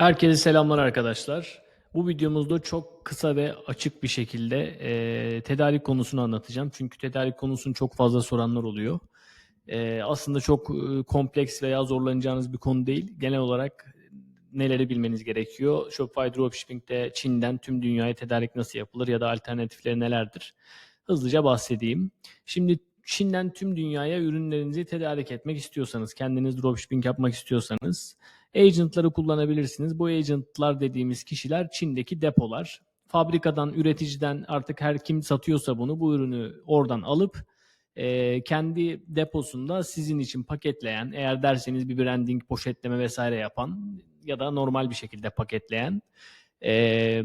Herkese selamlar arkadaşlar. Bu videomuzda çok kısa ve açık bir şekilde e, tedarik konusunu anlatacağım. Çünkü tedarik konusunu çok fazla soranlar oluyor. E, aslında çok e, kompleks veya zorlanacağınız bir konu değil. Genel olarak neleri bilmeniz gerekiyor? Shopify Dropshipping'de Çin'den tüm dünyaya tedarik nasıl yapılır ya da alternatifleri nelerdir? Hızlıca bahsedeyim. Şimdi Çin'den tüm dünyaya ürünlerinizi tedarik etmek istiyorsanız, kendiniz dropshipping yapmak istiyorsanız agentları kullanabilirsiniz. Bu agentlar dediğimiz kişiler Çin'deki depolar. Fabrikadan, üreticiden artık her kim satıyorsa bunu bu ürünü oradan alıp e, kendi deposunda sizin için paketleyen, eğer derseniz bir branding, poşetleme vesaire yapan ya da normal bir şekilde paketleyen e,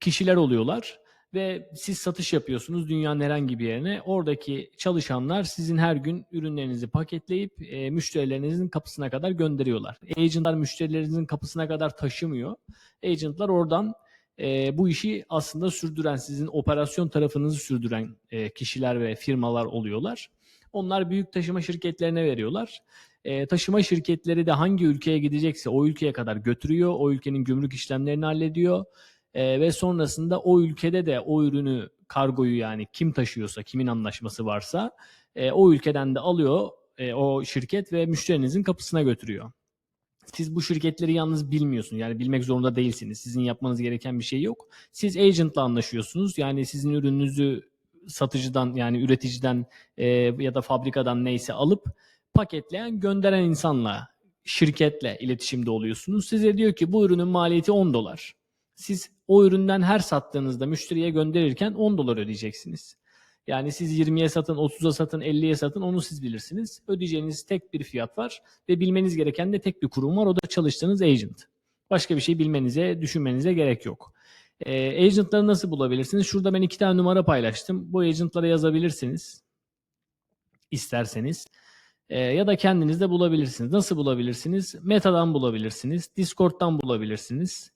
kişiler oluyorlar ve siz satış yapıyorsunuz dünyanın herhangi bir yerine. Oradaki çalışanlar sizin her gün ürünlerinizi paketleyip e, müşterilerinizin kapısına kadar gönderiyorlar. Agentlar müşterilerinizin kapısına kadar taşımıyor. Agentlar oradan e, bu işi aslında sürdüren, sizin operasyon tarafınızı sürdüren e, kişiler ve firmalar oluyorlar. Onlar büyük taşıma şirketlerine veriyorlar. E, taşıma şirketleri de hangi ülkeye gidecekse o ülkeye kadar götürüyor. O ülkenin gümrük işlemlerini hallediyor. E, ve sonrasında o ülkede de o ürünü kargoyu yani kim taşıyorsa kimin anlaşması varsa e, o ülkeden de alıyor e, o şirket ve müşterinizin kapısına götürüyor. Siz bu şirketleri yalnız bilmiyorsunuz. Yani bilmek zorunda değilsiniz. Sizin yapmanız gereken bir şey yok. Siz agentla anlaşıyorsunuz. Yani sizin ürününüzü satıcıdan yani üreticiden e, ya da fabrikadan neyse alıp paketleyen gönderen insanla şirketle iletişimde oluyorsunuz. Size diyor ki bu ürünün maliyeti 10 dolar. Siz o üründen her sattığınızda müşteriye gönderirken 10 dolar ödeyeceksiniz. Yani siz 20'ye satın, 30'a satın, 50'ye satın onu siz bilirsiniz. Ödeyeceğiniz tek bir fiyat var ve bilmeniz gereken de tek bir kurum var. O da çalıştığınız agent. Başka bir şey bilmenize, düşünmenize gerek yok. E, agentları nasıl bulabilirsiniz? Şurada ben iki tane numara paylaştım. Bu agentlara yazabilirsiniz. İsterseniz. E, ya da kendiniz de bulabilirsiniz. Nasıl bulabilirsiniz? Meta'dan bulabilirsiniz. Discord'dan bulabilirsiniz.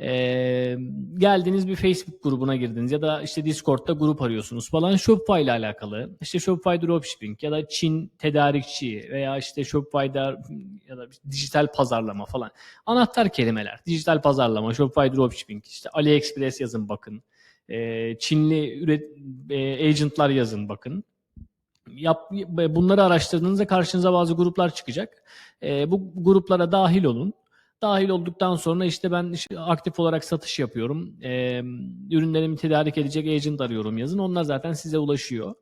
Ee, geldiniz bir Facebook grubuna girdiniz ya da işte Discord'da grup arıyorsunuz falan Shopify ile alakalı. İşte Shopify Dropshipping ya da Çin tedarikçi veya işte Shopify'da ya da dijital pazarlama falan. Anahtar kelimeler. Dijital pazarlama, Shopify Dropshipping, işte AliExpress yazın bakın. Ee, Çinli üret, e, agentlar yazın bakın. Yap, bunları araştırdığınızda karşınıza bazı gruplar çıkacak. Ee, bu gruplara dahil olun. Dahil olduktan sonra işte ben aktif olarak satış yapıyorum. E, ürünlerimi tedarik edecek agent arıyorum yazın. Onlar zaten size ulaşıyor.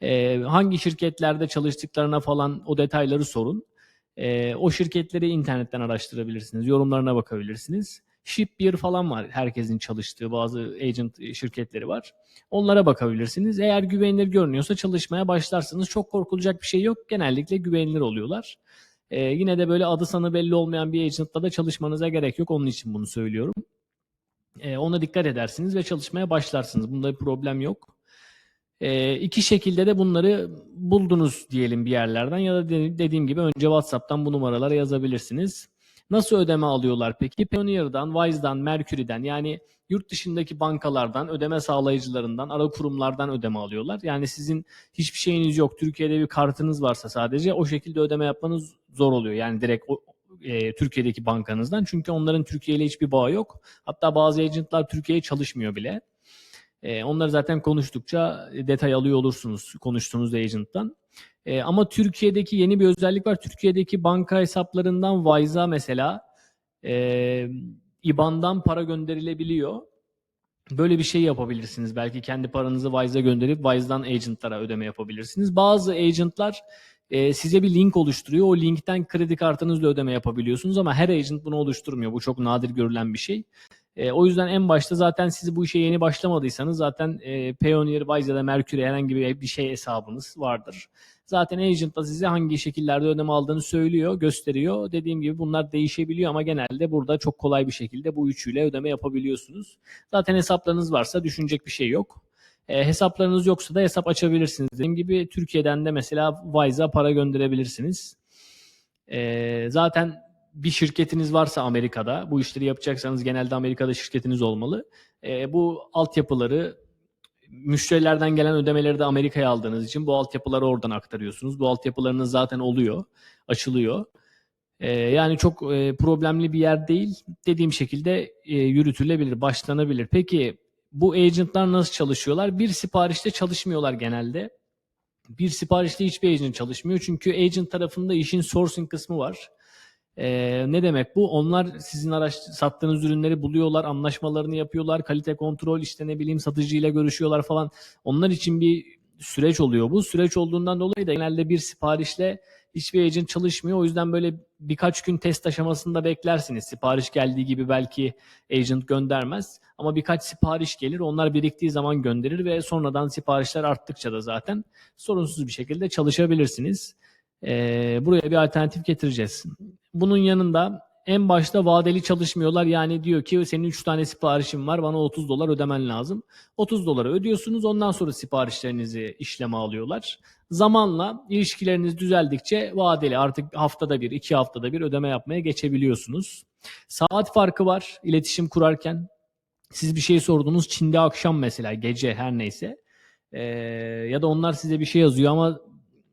E, hangi şirketlerde çalıştıklarına falan o detayları sorun. E, o şirketleri internetten araştırabilirsiniz. Yorumlarına bakabilirsiniz. Shipbeer falan var. Herkesin çalıştığı bazı agent şirketleri var. Onlara bakabilirsiniz. Eğer güvenilir görünüyorsa çalışmaya başlarsınız. Çok korkulacak bir şey yok. Genellikle güvenilir oluyorlar. Ee, yine de böyle adı sanı belli olmayan bir agentla da çalışmanıza gerek yok. Onun için bunu söylüyorum. Ee, ona dikkat edersiniz ve çalışmaya başlarsınız. Bunda bir problem yok. Ee, iki şekilde de bunları buldunuz diyelim bir yerlerden ya da dediğim gibi önce WhatsApp'tan bu numaralara yazabilirsiniz. Nasıl ödeme alıyorlar peki? Payoneer'dan, Wise'dan, Mercury'den yani yurt dışındaki bankalardan, ödeme sağlayıcılarından, ara kurumlardan ödeme alıyorlar. Yani sizin hiçbir şeyiniz yok. Türkiye'de bir kartınız varsa sadece o şekilde ödeme yapmanız zor oluyor. Yani direkt o, e, Türkiye'deki bankanızdan. Çünkü onların Türkiye ile hiçbir bağı yok. Hatta bazı agentlar Türkiye'ye çalışmıyor bile. E, onları zaten konuştukça detay alıyor olursunuz konuştuğunuz agent'tan. E, ama Türkiye'deki yeni bir özellik var. Türkiye'deki banka hesaplarından Wise'a mesela e, IBAN'dan para gönderilebiliyor. Böyle bir şey yapabilirsiniz. Belki kendi paranızı Wise'a gönderip Wise'dan agentlara ödeme yapabilirsiniz. Bazı agentlar e, size bir link oluşturuyor. O linkten kredi kartınızla ödeme yapabiliyorsunuz ama her agent bunu oluşturmuyor. Bu çok nadir görülen bir şey. E, o yüzden en başta zaten siz bu işe yeni başlamadıysanız zaten e, Payoneer, Wise ya da Mercury herhangi bir, bir şey hesabınız vardır. Zaten agent da size hangi şekillerde ödeme aldığını söylüyor, gösteriyor. Dediğim gibi bunlar değişebiliyor ama genelde burada çok kolay bir şekilde bu üçüyle ödeme yapabiliyorsunuz. Zaten hesaplarınız varsa düşünecek bir şey yok. E, hesaplarınız yoksa da hesap açabilirsiniz. Dediğim gibi Türkiye'den de mesela Wise'a para gönderebilirsiniz. E, zaten bir şirketiniz varsa Amerika'da, bu işleri yapacaksanız genelde Amerika'da şirketiniz olmalı. E, bu altyapıları müşterilerden gelen ödemeleri de Amerika'ya aldığınız için bu altyapıları oradan aktarıyorsunuz. Bu altyapılarınız zaten oluyor, açılıyor. E, yani çok e, problemli bir yer değil. Dediğim şekilde e, yürütülebilir, başlanabilir. Peki bu agentlar nasıl çalışıyorlar? Bir siparişte çalışmıyorlar genelde. Bir siparişte hiçbir agent çalışmıyor. Çünkü agent tarafında işin sourcing kısmı var. Ee, ne demek bu? Onlar sizin araç sattığınız ürünleri buluyorlar, anlaşmalarını yapıyorlar, kalite kontrol işte ne bileyim satıcıyla görüşüyorlar falan. Onlar için bir süreç oluyor bu. Süreç olduğundan dolayı da genelde bir siparişle hiçbir agent çalışmıyor. O yüzden böyle birkaç gün test aşamasında beklersiniz. Sipariş geldiği gibi belki agent göndermez. Ama birkaç sipariş gelir. Onlar biriktiği zaman gönderir ve sonradan siparişler arttıkça da zaten sorunsuz bir şekilde çalışabilirsiniz. Ee, buraya bir alternatif getireceğiz. Bunun yanında en başta vadeli çalışmıyorlar. Yani diyor ki senin 3 tane siparişin var bana 30 dolar ödemen lazım. 30 doları ödüyorsunuz ondan sonra siparişlerinizi işleme alıyorlar. Zamanla ilişkileriniz düzeldikçe vadeli artık haftada bir, iki haftada bir ödeme yapmaya geçebiliyorsunuz. Saat farkı var iletişim kurarken. Siz bir şey sordunuz Çin'de akşam mesela gece her neyse. Ee, ya da onlar size bir şey yazıyor ama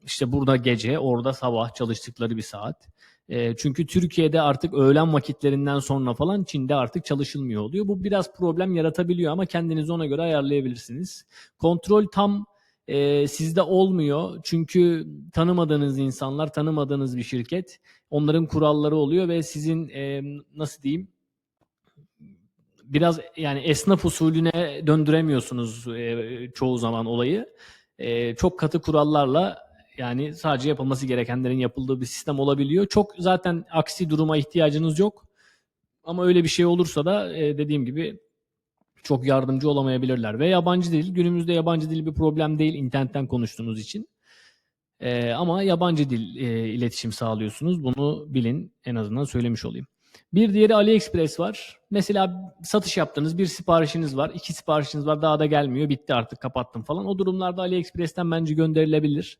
işte burada gece orada sabah çalıştıkları bir saat. E, çünkü Türkiye'de artık öğlen vakitlerinden sonra falan Çin'de artık çalışılmıyor oluyor. Bu biraz problem yaratabiliyor ama kendinizi ona göre ayarlayabilirsiniz. Kontrol tam e, sizde olmuyor. Çünkü tanımadığınız insanlar, tanımadığınız bir şirket onların kuralları oluyor ve sizin e, nasıl diyeyim biraz yani esnaf usulüne döndüremiyorsunuz e, çoğu zaman olayı. E, çok katı kurallarla yani sadece yapılması gerekenlerin yapıldığı bir sistem olabiliyor. Çok zaten aksi duruma ihtiyacınız yok. Ama öyle bir şey olursa da e, dediğim gibi çok yardımcı olamayabilirler. Ve yabancı dil, günümüzde yabancı dil bir problem değil internetten konuştuğunuz için. E, ama yabancı dil e, iletişim sağlıyorsunuz. Bunu bilin en azından söylemiş olayım. Bir diğeri AliExpress var. Mesela satış yaptınız, bir siparişiniz var, iki siparişiniz var, daha da gelmiyor, bitti artık kapattım falan. O durumlarda AliExpress'ten bence gönderilebilir.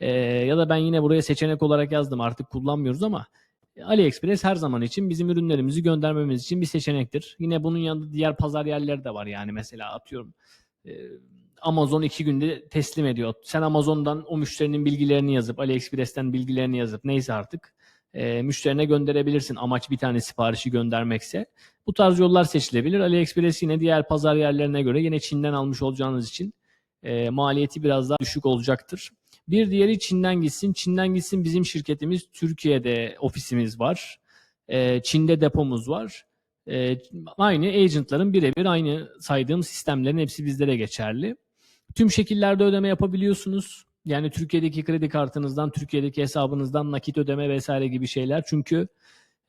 Ee, ya da ben yine buraya seçenek olarak yazdım artık kullanmıyoruz ama AliExpress her zaman için bizim ürünlerimizi göndermemiz için bir seçenektir. Yine bunun yanında diğer pazar yerleri de var yani mesela atıyorum e, Amazon iki günde teslim ediyor. Sen Amazon'dan o müşterinin bilgilerini yazıp AliExpress'ten bilgilerini yazıp neyse artık e, müşterine gönderebilirsin. Amaç bir tane siparişi göndermekse. Bu tarz yollar seçilebilir. AliExpress yine diğer pazar yerlerine göre yine Çin'den almış olacağınız için e, maliyeti biraz daha düşük olacaktır. Bir diğeri Çin'den gitsin. Çin'den gitsin bizim şirketimiz Türkiye'de ofisimiz var. Ee, Çin'de depomuz var. Ee, aynı agentların birebir aynı saydığım sistemlerin hepsi bizlere geçerli. Tüm şekillerde ödeme yapabiliyorsunuz. Yani Türkiye'deki kredi kartınızdan, Türkiye'deki hesabınızdan nakit ödeme vesaire gibi şeyler. Çünkü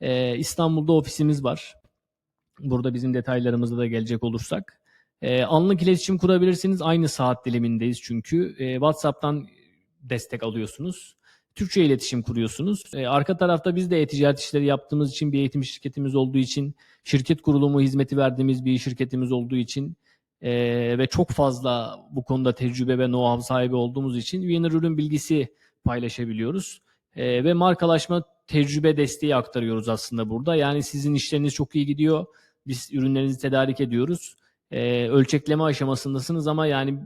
e, İstanbul'da ofisimiz var. Burada bizim detaylarımıza da gelecek olursak. E, anlık iletişim kurabilirsiniz. Aynı saat dilimindeyiz çünkü. E, WhatsApp'tan destek alıyorsunuz. Türkçe iletişim kuruyorsunuz. E, arka tarafta biz de e-ticaret işleri yaptığımız için bir eğitim şirketimiz olduğu için, şirket kurulumu hizmeti verdiğimiz bir şirketimiz olduğu için e, ve çok fazla bu konuda tecrübe ve know-how sahibi olduğumuz için Winner ürün bilgisi paylaşabiliyoruz. E, ve markalaşma tecrübe desteği aktarıyoruz aslında burada. Yani sizin işleriniz çok iyi gidiyor. Biz ürünlerinizi tedarik ediyoruz. E, ölçekleme aşamasındasınız ama yani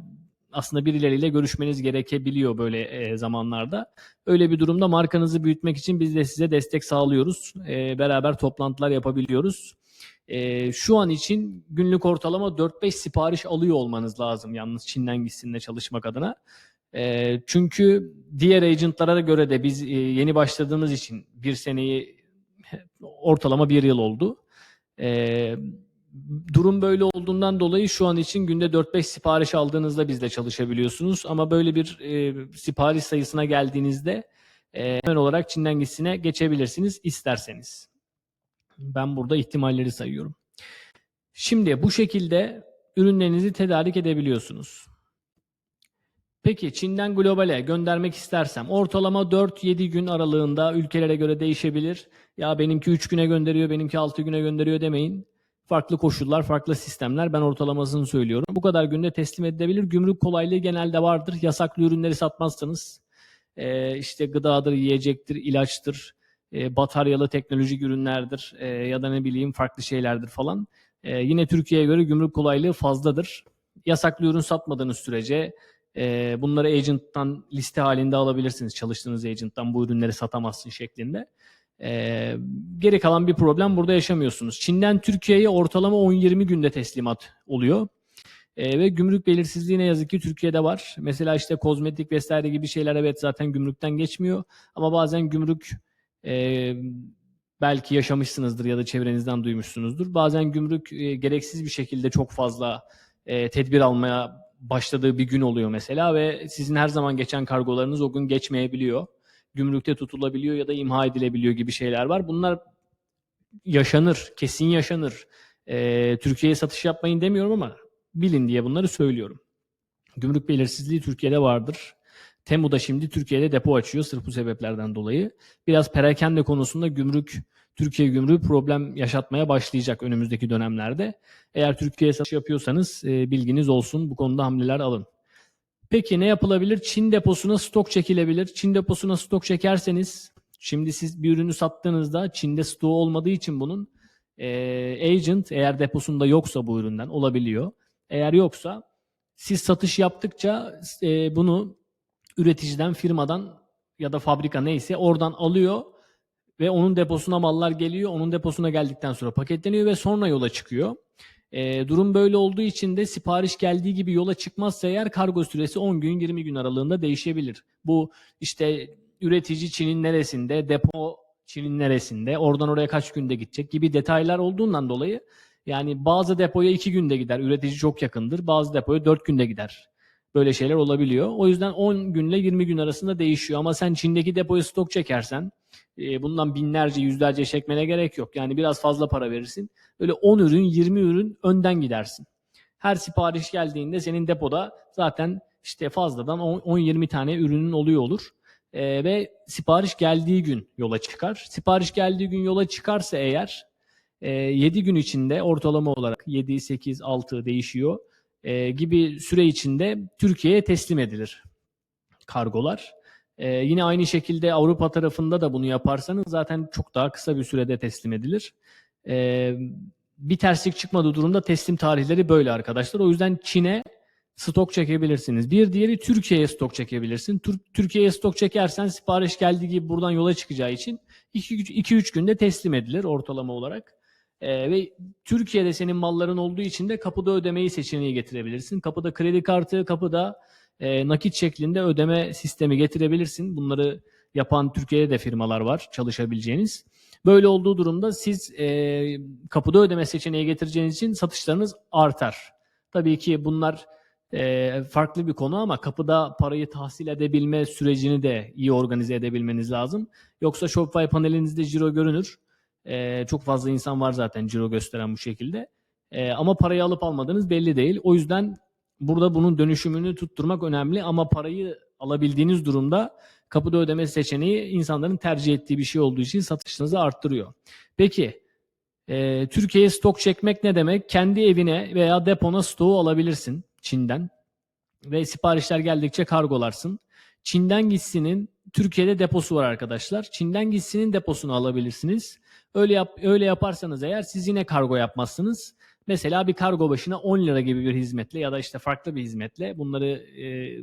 aslında birileriyle görüşmeniz gerekebiliyor böyle e, zamanlarda. Öyle bir durumda markanızı büyütmek için biz de size destek sağlıyoruz. E, beraber toplantılar yapabiliyoruz. E, şu an için günlük ortalama 4-5 sipariş alıyor olmanız lazım yalnız Çin'den gitsinle çalışmak adına. E, çünkü diğer agentlara göre de biz e, yeni başladığımız için bir seneyi ortalama bir yıl oldu. E, durum böyle olduğundan dolayı şu an için günde 4-5 sipariş aldığınızda bizle çalışabiliyorsunuz. Ama böyle bir e, sipariş sayısına geldiğinizde e, hemen olarak Çin'den gitsine geçebilirsiniz isterseniz. Ben burada ihtimalleri sayıyorum. Şimdi bu şekilde ürünlerinizi tedarik edebiliyorsunuz. Peki Çin'den globale göndermek istersem ortalama 4-7 gün aralığında ülkelere göre değişebilir. Ya benimki 3 güne gönderiyor, benimki 6 güne gönderiyor demeyin. Farklı koşullar, farklı sistemler. Ben ortalamasını söylüyorum. Bu kadar günde teslim edilebilir. Gümrük kolaylığı genelde vardır. Yasaklı ürünleri satmazsanız e, işte gıdadır, yiyecektir, ilaçtır, e, bataryalı teknolojik ürünlerdir e, ya da ne bileyim farklı şeylerdir falan. E, yine Türkiye'ye göre gümrük kolaylığı fazladır. Yasaklı ürün satmadığınız sürece e, bunları agent'tan liste halinde alabilirsiniz. Çalıştığınız agent'tan bu ürünleri satamazsın şeklinde. Ee, geri kalan bir problem burada yaşamıyorsunuz. Çin'den Türkiye'ye ortalama 10-20 günde teslimat oluyor. Ee, ve gümrük belirsizliği ne yazık ki Türkiye'de var. Mesela işte kozmetik vesaire gibi şeyler evet zaten gümrükten geçmiyor. Ama bazen gümrük e, belki yaşamışsınızdır ya da çevrenizden duymuşsunuzdur. Bazen gümrük e, gereksiz bir şekilde çok fazla e, tedbir almaya başladığı bir gün oluyor mesela ve sizin her zaman geçen kargolarınız o gün geçmeyebiliyor. Gümrükte tutulabiliyor ya da imha edilebiliyor gibi şeyler var. Bunlar yaşanır, kesin yaşanır. E, Türkiye'ye satış yapmayın demiyorum ama bilin diye bunları söylüyorum. Gümrük belirsizliği Türkiye'de vardır. Temu da şimdi Türkiye'de depo açıyor sırf bu sebeplerden dolayı. Biraz perakende konusunda gümrük, Türkiye gümrüğü problem yaşatmaya başlayacak önümüzdeki dönemlerde. Eğer Türkiye'ye satış yapıyorsanız e, bilginiz olsun bu konuda hamleler alın. Peki ne yapılabilir? Çin deposuna stok çekilebilir. Çin deposuna stok çekerseniz şimdi siz bir ürünü sattığınızda Çin'de stoğu olmadığı için bunun e, agent eğer deposunda yoksa bu üründen olabiliyor. Eğer yoksa siz satış yaptıkça e, bunu üreticiden, firmadan ya da fabrika neyse oradan alıyor ve onun deposuna mallar geliyor. Onun deposuna geldikten sonra paketleniyor ve sonra yola çıkıyor. E, durum böyle olduğu için de sipariş geldiği gibi yola çıkmazsa eğer kargo süresi 10 gün 20 gün aralığında değişebilir. Bu işte üretici Çin'in neresinde, depo Çin'in neresinde, oradan oraya kaç günde gidecek gibi detaylar olduğundan dolayı yani bazı depoya 2 günde gider, üretici çok yakındır. Bazı depoya 4 günde gider. Böyle şeyler olabiliyor. O yüzden 10 günle 20 gün arasında değişiyor. Ama sen Çin'deki depoya stok çekersen e, bundan binlerce, yüzlerce çekmene gerek yok. Yani biraz fazla para verirsin. Böyle 10 ürün, 20 ürün önden gidersin. Her sipariş geldiğinde senin depoda zaten işte fazladan 10-20 tane ürünün oluyor olur. E, ve sipariş geldiği gün yola çıkar. Sipariş geldiği gün yola çıkarsa eğer e, 7 gün içinde ortalama olarak 7, 8, 6 değişiyor e, gibi süre içinde Türkiye'ye teslim edilir kargolar. E, yine aynı şekilde Avrupa tarafında da bunu yaparsanız zaten çok daha kısa bir sürede teslim edilir. E, bir terslik çıkmadığı durumda teslim tarihleri böyle arkadaşlar. O yüzden Çin'e stok çekebilirsiniz. Bir diğeri Türkiye'ye stok çekebilirsin. Türkiye'ye stok çekersen sipariş geldiği gibi buradan yola çıkacağı için 2-3 günde teslim edilir ortalama olarak. Ee, ve Türkiye'de senin malların olduğu için de kapıda ödemeyi seçeneği getirebilirsin. Kapıda kredi kartı, kapıda e, nakit şeklinde ödeme sistemi getirebilirsin. Bunları yapan Türkiye'de de firmalar var çalışabileceğiniz. Böyle olduğu durumda siz e, kapıda ödeme seçeneği getireceğiniz için satışlarınız artar. Tabii ki bunlar e, farklı bir konu ama kapıda parayı tahsil edebilme sürecini de iyi organize edebilmeniz lazım. Yoksa Shopify panelinizde ciro görünür. E, çok fazla insan var zaten ciro gösteren bu şekilde. E, ama parayı alıp almadığınız belli değil. O yüzden burada bunun dönüşümünü tutturmak önemli ama parayı alabildiğiniz durumda kapıda ödeme seçeneği insanların tercih ettiği bir şey olduğu için satışınızı arttırıyor. Peki e, Türkiye'ye stok çekmek ne demek? Kendi evine veya depona stoğu alabilirsin Çin'den ve siparişler geldikçe kargolarsın. Çin'den gitsinin Türkiye'de deposu var arkadaşlar. Çin'den gitsinin deposunu alabilirsiniz. Öyle yap, öyle yaparsanız eğer siz yine kargo yapmazsınız. Mesela bir kargo başına 10 lira gibi bir hizmetle ya da işte farklı bir hizmetle bunları e,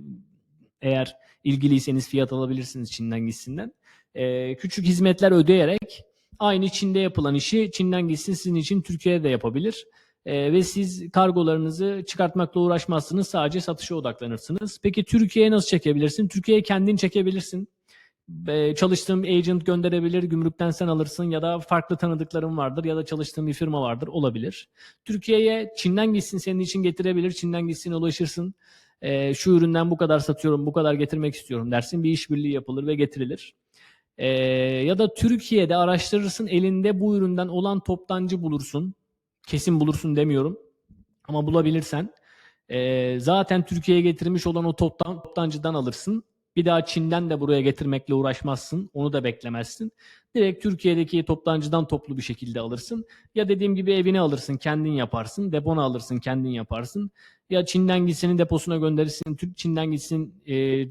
eğer ilgiliyseniz fiyat alabilirsiniz Çin'den gitsinler. E, küçük hizmetler ödeyerek aynı Çin'de yapılan işi Çin'den gitsin sizin için Türkiye'de de yapabilir. E, ve siz kargolarınızı çıkartmakla uğraşmazsınız. Sadece satışa odaklanırsınız. Peki Türkiye'ye nasıl çekebilirsin? Türkiye'ye kendin çekebilirsin. Çalıştığım agent gönderebilir, gümrükten sen alırsın ya da farklı tanıdıklarım vardır ya da çalıştığım bir firma vardır olabilir. Türkiye'ye Çin'den gitsin senin için getirebilir, Çin'den gitsin ulaşırsın. E, şu üründen bu kadar satıyorum, bu kadar getirmek istiyorum dersin. Bir işbirliği yapılır ve getirilir. E, ya da Türkiye'de araştırırsın elinde bu üründen olan toptancı bulursun. Kesin bulursun demiyorum ama bulabilirsen. E, zaten Türkiye'ye getirmiş olan o toptan, toptancıdan alırsın. Bir daha Çin'den de buraya getirmekle uğraşmazsın. Onu da beklemezsin. Direkt Türkiye'deki toptancıdan toplu bir şekilde alırsın. Ya dediğim gibi evine alırsın, kendin yaparsın. Depona alırsın, kendin yaparsın. Ya Çin'den gitsin deposuna gönderirsin. Çin'den gitsin e,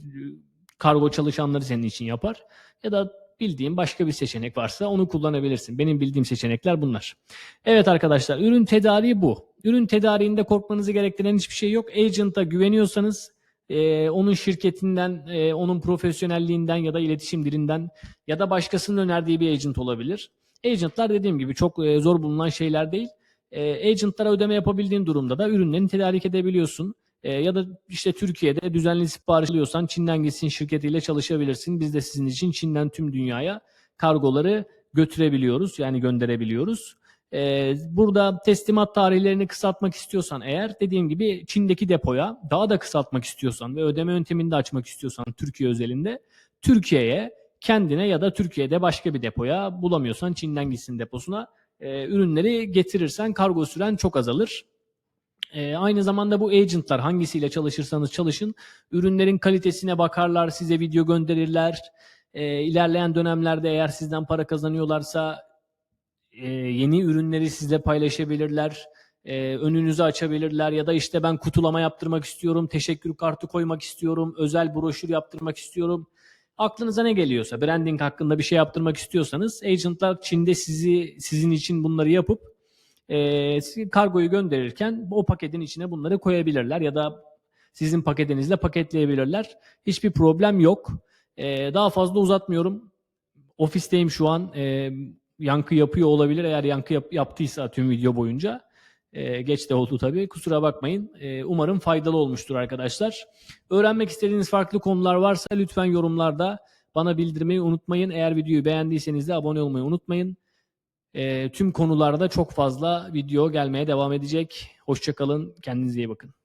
kargo çalışanları senin için yapar. Ya da bildiğin başka bir seçenek varsa onu kullanabilirsin. Benim bildiğim seçenekler bunlar. Evet arkadaşlar ürün tedariği bu. Ürün tedariğinde korkmanızı gerektiren hiçbir şey yok. Agent'a güveniyorsanız e, onun şirketinden, e, onun profesyonelliğinden ya da iletişim dilinden ya da başkasının önerdiği bir agent olabilir. Agentlar dediğim gibi çok e, zor bulunan şeyler değil. E, agentlara ödeme yapabildiğin durumda da ürünlerini tedarik edebiliyorsun. E, ya da işte Türkiye'de düzenli sipariş alıyorsan Çin'den gitsin şirketiyle çalışabilirsin. Biz de sizin için Çin'den tüm dünyaya kargoları götürebiliyoruz yani gönderebiliyoruz. Ee, burada teslimat tarihlerini kısaltmak istiyorsan eğer dediğim gibi Çin'deki depoya daha da kısaltmak istiyorsan ve ödeme yöntemini de açmak istiyorsan Türkiye özelinde Türkiye'ye kendine ya da Türkiye'de başka bir depoya bulamıyorsan Çin'den gitsin deposuna e, ürünleri getirirsen kargo süren çok azalır. E, aynı zamanda bu agentlar hangisiyle çalışırsanız çalışın ürünlerin kalitesine bakarlar, size video gönderirler. E, ilerleyen dönemlerde eğer sizden para kazanıyorlarsa e, yeni ürünleri sizle paylaşabilirler. E, önünüzü açabilirler ya da işte ben kutulama yaptırmak istiyorum, teşekkür kartı koymak istiyorum, özel broşür yaptırmak istiyorum. Aklınıza ne geliyorsa, branding hakkında bir şey yaptırmak istiyorsanız agentlar Çin'de sizi sizin için bunları yapıp e, kargoyu gönderirken o paketin içine bunları koyabilirler ya da sizin paketinizle paketleyebilirler. Hiçbir problem yok. E, daha fazla uzatmıyorum. Ofisteyim şu an. E, yankı yapıyor olabilir. Eğer yankı yap- yaptıysa tüm video boyunca. E, geç de oldu tabii. Kusura bakmayın. E, umarım faydalı olmuştur arkadaşlar. Öğrenmek istediğiniz farklı konular varsa lütfen yorumlarda bana bildirmeyi unutmayın. Eğer videoyu beğendiyseniz de abone olmayı unutmayın. E, tüm konularda çok fazla video gelmeye devam edecek. Hoşçakalın. Kendinize iyi bakın.